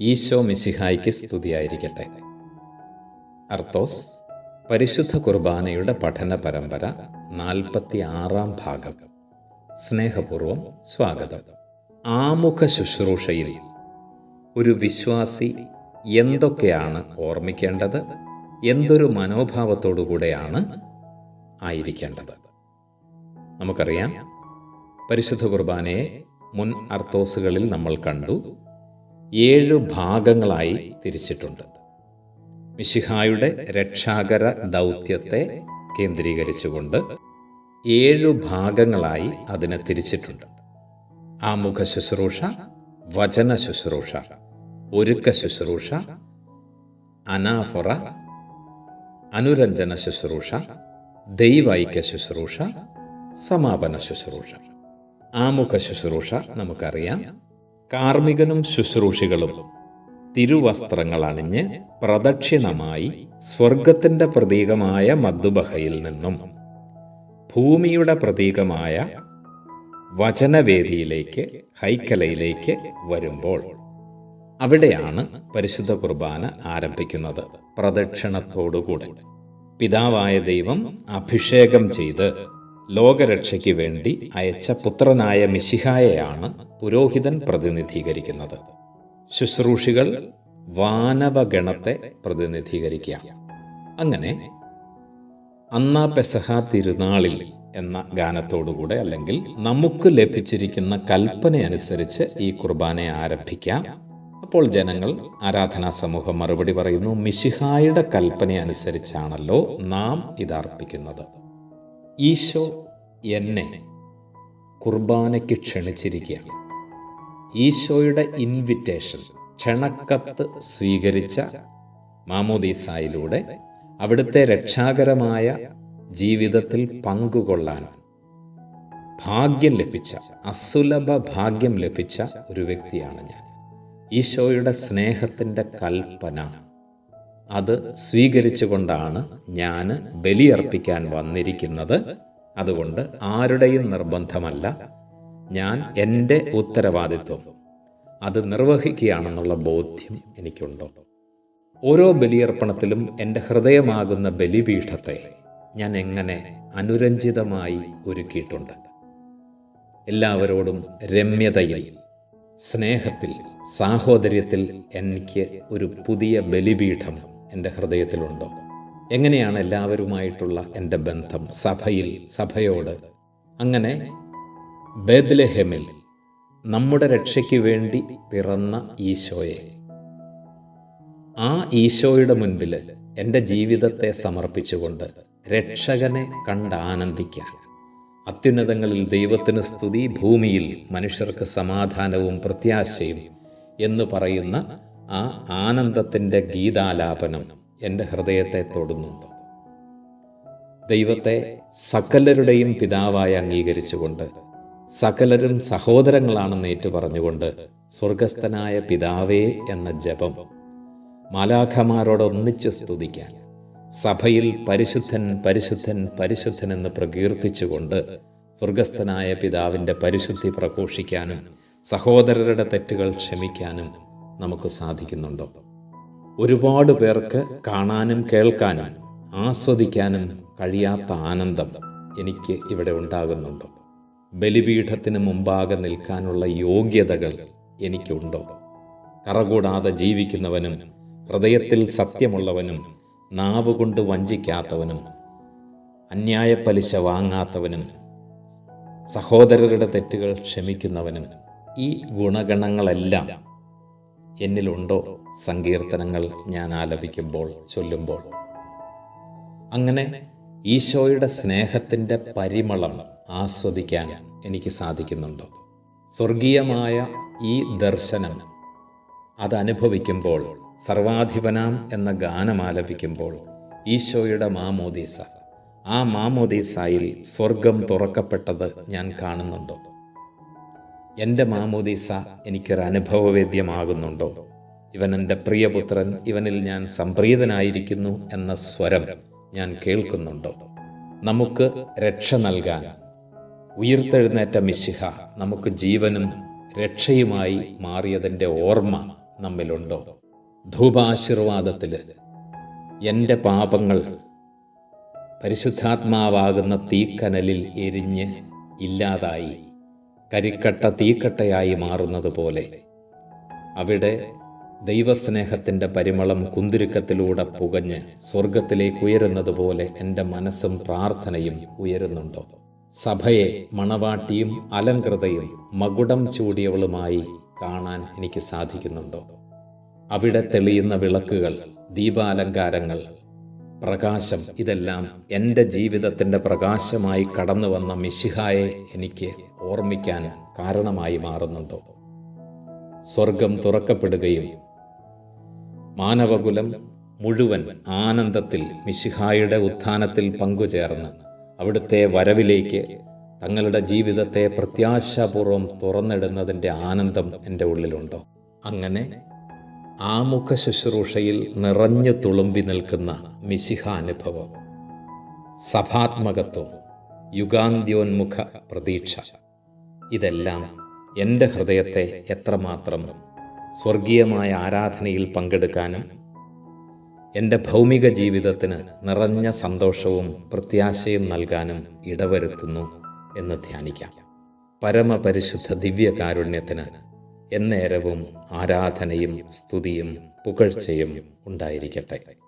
ഈശോ മിശിഹായ്ക്ക് സ്തുതിയായിരിക്കട്ടെ. അർത്തോസ് പരിശുദ്ധ കുർബാനയുടെ പഠന പരമ്പര നാൽപ്പത്തി ആറാം ഭാഗം. സ്നേഹപൂർവം സ്വാഗതം. ആമുഖ ശുശ്രൂഷയിൽ ഒരു വിശ്വാസി എന്തൊക്കെയാണ് ഓർമ്മിക്കേണ്ടത്? എന്തൊരു മനോഭാവത്തോടുകൂടെയാണ് ആയിരിക്കേണ്ടത്? നമുക്കറിയാം പരിശുദ്ധ കുർബാനയെ മുൻ അർത്തോസുകളിൽ നമ്മൾ കണ്ടു. ഏഴു ഭാഗങ്ങളായി തിരിച്ചിട്ടുണ്ട്. മിശിഹായുടെ രക്ഷാകര ദൗത്യത്തെ കേന്ദ്രീകരിച്ചുകൊണ്ട് ഏഴു ഭാഗങ്ങളായി അതിനെ തിരിച്ചിട്ടുണ്ട്. ആമുഖ ശുശ്രൂഷ വചന ശുശ്രൂഷ ഒരുക്ക ശുശ്രൂഷ അനാഫറ അനുരഞ്ജന ശുശ്രൂഷ ദൈവൈക്യ ശുശ്രൂഷ സമാപന ശുശ്രൂഷ. ആമുഖ ശുശ്രൂഷ നമുക്കറിയാം. കാർമ്മികനും ശുശ്രൂഷികളും തിരുവസ്ത്രങ്ങൾ അണിഞ്ഞ് പ്രദക്ഷിണമായി സ്വർഗത്തിന്റെ പ്രതീകമായ മദ്ദുബഹയിൽ നിന്നും ഭൂമിയുടെ പ്രതീകമായ വചനവേദിയിലേക്ക് ഹൈക്കലയിലേക്ക് വരുമ്പോൾ അവിടെയാണ് പരിശുദ്ധ കുർബാന ആരംഭിക്കുന്നത്. പ്രദക്ഷിണത്തോടുകൂടെ പിതാവായ ദൈവം അഭിഷേകം ചെയ്ത് ലോകരക്ഷയ്ക്ക് വേണ്ടി അയച്ച പുത്രനായ മിശിഹായെയാണ് പുരോഹിതൻ പ്രതിനിധീകരിക്കുന്നത്. ശുശ്രൂഷികൾ വാനവഗണത്തെ പ്രതിനിധീകരിക്കുക. അങ്ങനെ അന്നാ പെസഹ തിരുനാളിൽ എന്ന ഗാനത്തോടുകൂടെ അല്ലെങ്കിൽ നമുക്ക് ലഭിച്ചിരിക്കുന്ന കൽപ്പന അനുസരിച്ച് ഈ കുർബാനയെ ആരംഭിക്കാം. അപ്പോൾ ജനങ്ങൾ ആരാധനാ സമൂഹം മറുപടി പറയുന്നു മിശിഹായുടെ കൽപ്പന അനുസരിച്ചാണല്ലോ നാം ഇതർപ്പിക്കുന്നത്. ഈശോ എന്നെ കുർബാനയ്ക്ക് ക്ഷണിച്ചിരിക്കുകയാണ്. ഈശോയുടെ ഇൻവിറ്റേഷൻ ക്ഷണക്കത്ത് സ്വീകരിച്ച മാമോദീസായിലൂടെ അവിടുത്തെ രക്ഷാകരമായ ജീവിതത്തിൽ പങ്കുകൊള്ളാൻ ഭാഗ്യം ലഭിച്ച അസുലഭ ഭാഗ്യം ലഭിച്ച ഒരു വ്യക്തിയാണ് ഞാൻ. ഈശോയുടെ സ്നേഹത്തിന്റെ കൽപ്പന. അത് സ്വീകരിച്ചുകൊണ്ടാണ് ഞാൻ ബലിയർപ്പിക്കാൻ വന്നിരിക്കുന്നത്. അതുകൊണ്ട് ആരുടെയും നിർബന്ധമല്ല. ഞാൻ എന്റെ ഉത്തരവാദിത്വം. അത് നിർവഹിക്കുകയാണെന്നുള്ള ബോധ്യം എനിക്കുണ്ടോ? ഓരോ ബലിയർപ്പണത്തിലും എന്റെ ഹൃദയമാകുന്ന ബലിപീഠത്തെ ഞാൻ എങ്ങനെ അനുരഞ്ജിതമായി ഒരുക്കിയിട്ടുണ്ട്? എല്ലാവരോടും രമ്യതയിൽ സ്നേഹത്തിൽ സാഹോദര്യത്തിൽ എനിക്ക് ഒരു പുതിയ ബലിപീഠം എന്റെ ഹൃദയത്തിലുണ്ടോ? എങ്ങനെയാണ് എല്ലാവരുമായിട്ടുള്ള എന്റെ ബന്ധം സഭയിൽ സഭയോട്? അങ്ങനെ ബേദ്ലഹെമിൽ നമ്മുടെ രക്ഷയ്ക്ക് വേണ്ടി പിറന്ന ഈശോയെ. ആ ഈശോയുടെ മുൻപിൽ എന്റെ ജീവിതത്തെ സമർപ്പിച്ചുകൊണ്ട് രക്ഷകനെ കണ്ട് ആനന്ദിക്കാൻ. അത്യുന്നതങ്ങളിൽ ദൈവത്തിന് സ്തുതി ഭൂമിയിൽ മനുഷ്യർക്ക് സമാധാനവും പ്രത്യാശയും എന്ന് പറയുന്ന ആ ആനന്ദത്തിന്റെ ഗീതാലാപനം എന്റെ ഹൃദയത്തെ തൊടുന്നുണ്ട്. ദൈവത്തെ സകലരുടെയും പിതാവായി അംഗീകരിച്ചുകൊണ്ട് സകലരും സഹോദരങ്ങളാണെന്ന് ഏറ്റു പറഞ്ഞുകൊണ്ട് സ്വർഗസ്ഥനായ പിതാവേ എന്ന ജപം. മാലാഖമാരോടൊന്നിച്ച് സ്തുതിക്കാൻ സഭയിൽ പരിശുദ്ധൻ പരിശുദ്ധൻ പരിശുദ്ധൻ എന്ന് പ്രകീർത്തിച്ചുകൊണ്ട് സ്വർഗസ്ഥനായ പിതാവിന്റെ പരിശുദ്ധി പ്രഘോഷിക്കാനും സഹോദരരുടെ തെറ്റുകൾ ക്ഷമിക്കാനും നമുക്ക് സാധിക്കുന്നുണ്ടോ? ഒരുപാട് പേർക്ക് കാണാനും കേൾക്കാനും ആസ്വദിക്കാനും കഴിയാത്ത ആനന്ദം എനിക്ക് ഇവിടെ ഉണ്ടാകുന്നുണ്ടോ? ബലിപീഠത്തിന് മുമ്പാകെ നിൽക്കാനുള്ള യോഗ്യതകൾ എനിക്കുണ്ടോ? കറകൂടാതെ ജീവിക്കുന്നവനും ഹൃദയത്തിൽ സത്യമുള്ളവനും നാവുകൊണ്ട് വഞ്ചിക്കാത്തവനും അന്യായ പലിശ വാങ്ങാത്തവനും സഹോദരരുടെ തെറ്റുകൾ ക്ഷമിക്കുന്നവനും ഈ ഗുണഗണങ്ങളെല്ലാം എന്നിലുണ്ടോ? സങ്കീർത്തനങ്ങൾ ഞാൻ ആലപിക്കുമ്പോൾ ചൊല്ലുമ്പോൾ. അങ്ങനെ ഈശോയുടെ സ്നേഹത്തിന്റെ പരിമളം ആസ്വദിക്കാൻ എനിക്ക് സാധിക്കുന്നുണ്ടോ? സ്വർഗീയമായ ഈ ദർശനം അതനുഭവിക്കുമ്പോൾ സർവാധിപനാം എന്ന ഗാനം ആലപിക്കുമ്പോൾ ഈശോയുടെ മാമോദീസ ആ മാമോദീസായിൽ സ്വർഗം തുറക്കപ്പെട്ടത് ഞാൻ കാണുന്നുണ്ടോ? എന്റെ മാമോദീസ എനിക്കൊരനുഭവവേദ്യമാകുന്നുണ്ടോ? ഇവൻ എന്റെ പ്രിയപുത്രൻ ഇവനിൽ ഞാൻ സംപ്രീതനായിരിക്കുന്നു എന്ന സ്വരം ഞാൻ കേൾക്കുന്നുണ്ടോ? നമുക്ക് രക്ഷ നൽകാൻ ഉയിർത്തെഴുന്നേറ്റ മിശിഹ നമുക്ക് ജീവനും രക്ഷയുമായി മാറിയതിന്റെ ഓർമ്മ നമ്മിലുണ്ടോ? ധൂപാശീർവാദത്തിൽ എന്റെ പാപങ്ങൾ പരിശുദ്ധാത്മാവാകുന്ന തീക്കനലിൽ എരിഞ്ഞ് ഇല്ലാതായി കരിക്കട്ട തീക്കട്ടയായി മാറുന്നത് പോലെ അവിടെ ദൈവസ്നേഹത്തിന്റെ പരിമളം കുന്തിരുക്കത്തിലൂടെ പുകഞ്ഞ് സ്വർഗത്തിലേക്ക് ഉയരുന്നത് പോലെ എന്റെ മനസ്സും പ്രാർത്ഥനയും ഉയരുന്നുണ്ടോ? സഭയെ മണവാട്ടിയും അലങ്കൃതയും മകുടം ചൂടിയവളുമായി കാണാൻ എനിക്ക് സാധിക്കുന്നുണ്ടോ? അവിടെ തെളിയുന്ന വിളക്കുകൾ ദീപാലങ്കാരങ്ങൾ പ്രകാശം ഇതെല്ലാം എന്റെ ജീവിതത്തിന്റെ പ്രകാശമായി കടന്നു വന്ന മിശിഹായെ എനിക്ക് ഓർമ്മിക്കാൻ കാരണമായി മാറുന്നുണ്ടോ? സ്വർഗം തുറക്കപ്പെടുകയും മാനവകുലം മുഴുവൻ ആനന്ദത്തിൽ മിശിഹായുടെ ഉത്ഥാനത്തിൽ പങ്കുചേർന്ന് അവിടുത്തെ വരവിലേക്ക് തങ്ങളുടെ ജീവിതത്തെ പ്രത്യാശാപൂർവം തുറന്നിടുന്നതിന്റെ ആനന്ദം എന്റെ ഉള്ളിലുണ്ടോ? അങ്ങനെ ആമുഖ ശുശ്രൂഷയിൽ നിറഞ്ഞു തുളുമ്പി നിൽക്കുന്ന മിശിഹ അനുഭവം സഭാത്മകത്വം യുഗാന്ത്യോന്മുഖ പ്രതീക്ഷ ഇതെല്ലാം എന്റെ ഹൃദയത്തെ എത്രമാത്രം സ്വർഗീയമായ ആരാധനയിൽ പങ്കെടുക്കാനും എന്റെ ഭൗമിക ജീവിതത്തിന് നിറഞ്ഞ സന്തോഷവും പ്രത്യാശയും നൽകാനും ഇടവരുത്തുന്നു എന്ന് ധ്യാനിക്കാം. പരമപരിശുദ്ധ ദിവ്യകാരുണ്യത്തിന് എന്നേരവും ആരാധനയും സ്തുതിയും പുകഴ്ചയും ഉണ്ടായിരിക്കട്ടെ.